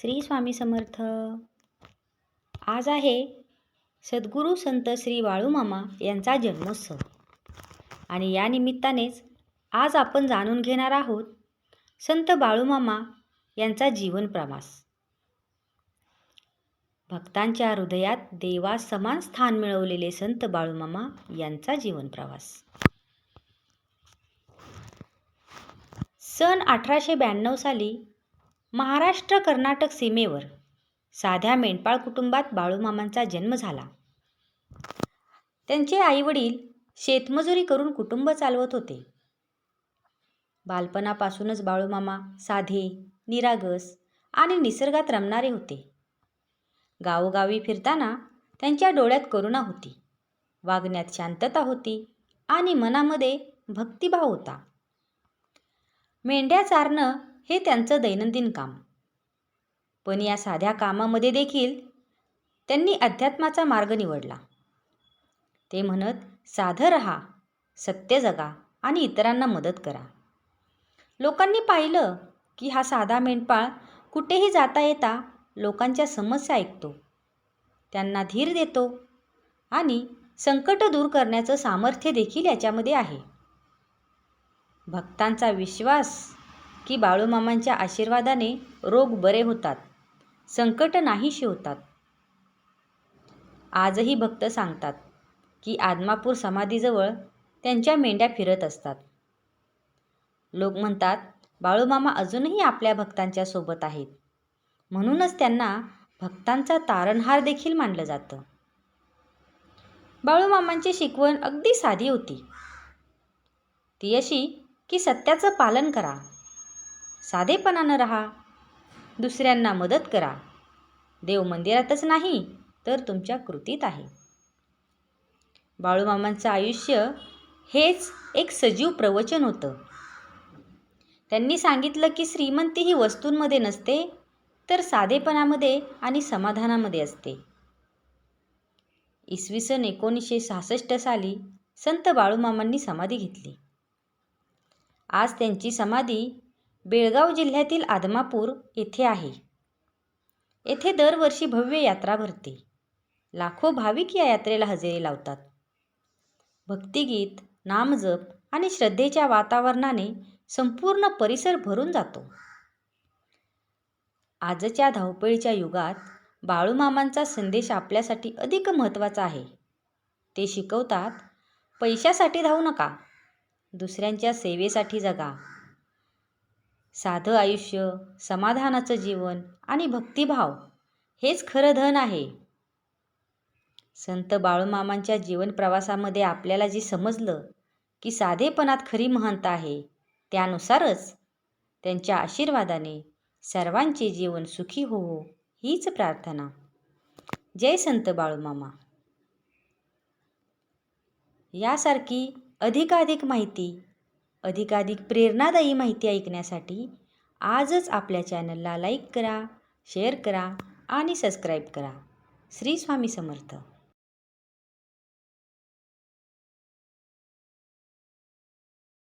श्री स्वामी समर्थ. आज आहे सद्गुरू संत श्री बाळूमामा यांचा जन्मोत्सव. आणि या निमित्तानेच आज आपण जाणून घेणार आहोत संत बाळूमामा यांचा जीवन प्रवास. भक्तांच्या हृदयात देवा समान स्थान मिळवलेले संत बाळूमामा यांचा जीवन प्रवास. सन अठराशे ब्याण्णव साली महाराष्ट्र कर्नाटक सीमेवर साध्या मेंढपाळ कुटुंबात बाळूमामांचा जन्म झाला. त्यांचे आईवडील शेतमजुरी करून कुटुंब चालवत होते. बालपणापासूनच बाळूमामा साधे निरागस आणि निसर्गात रमणारे होते. गावोगावी फिरताना त्यांच्या डोळ्यात करुणा होती. वागण्यात शांतता होती आणि मनामध्ये भक्तिभाव होता. मेंढ्या चारणं हे त्यांचं दैनंदिन काम. पण या साध्या कामामध्ये देखील त्यांनी अध्यात्माचा मार्ग निवडला. ते म्हणत साधं रहा सत्य जगा आणि इतरांना मदत करा. लोकांनी पाहिलं की हा साधा मेंढपाळ कुठेही जाता येता लोकांच्या समस्या ऐकतो. त्यांना धीर देतो आणि संकट दूर करण्याचं सामर्थ्य देखील याच्यामध्ये आहे. भक्तांचा विश्वास की बाळूमामांच्या आशीर्वादाने रोग बरे होतात संकट नाहीशी होतात. आजही भक्त सांगतात की आदमापूर समाधीजवळ त्यांच्या मेंढ्या फिरत असतात. लोक म्हणतात बाळूमामा अजूनही आपल्या भक्तांच्या सोबत आहेत. म्हणूनच त्यांना भक्तांचा तारणहार देखील मानलं जातं. बाळूमामांची शिकवण अगदी साधी होती. ती अशी की सत्याचं पालन करा. साधेपणानं राहा. दुसऱ्यांना मदत करा. देव मंदिरातच नाही तर तुमच्या कृतीत आहे. बाळूमामांचं आयुष्य हेच एक सजीव प्रवचन होतं. त्यांनी सांगितलं की श्रीमंती ही वस्तूंमध्ये नसते तर साधेपणामध्ये आणि समाधानामध्ये असते. इसवी सन एकोणीसशे सहासष्ट साली संत बाळूमामांनी समाधी घेतली. आज त्यांची समाधी बेळगाव जिल्ह्यातील आदमापूर येथे आहे. येथे दरवर्षी भव्य यात्रा भरते. लाखो भाविक या यात्रेला हजेरी लावतात. भक्तिगीत नामजप आणि श्रद्धेच्या वातावरणाने संपूर्ण परिसर भरून जातो. आजच्या धावपळीच्या युगात बाळूमामांचा संदेश आपल्यासाठी अधिक महत्त्वाचा आहे. ते शिकवतात पैशासाठी धावू नका. दुसऱ्यांच्या सेवेसाठी जगा. साधं आयुष्य समाधानाचं जीवन आणि भक्तिभाव हेच खरं धन आहे. संत बाळूमामांच्या जीवन प्रवासामध्ये आपल्याला जे समजलं की साधेपणात खरी महंता आहे त्यानुसारच त्यांच्या आशीर्वादाने सर्वांचे जीवन सुखी होवो हीच प्रार्थना. जय संत बाळूमामा. यासारखी अधिकाधिक माहिती अधिकाधिक प्रेरणादायी माहिती ऐकण्यासाठी आजच आपल्या चॅनलला लाईक करा शेअर करा आणि सबस्क्राईब करा. श्री स्वामी समर्थ.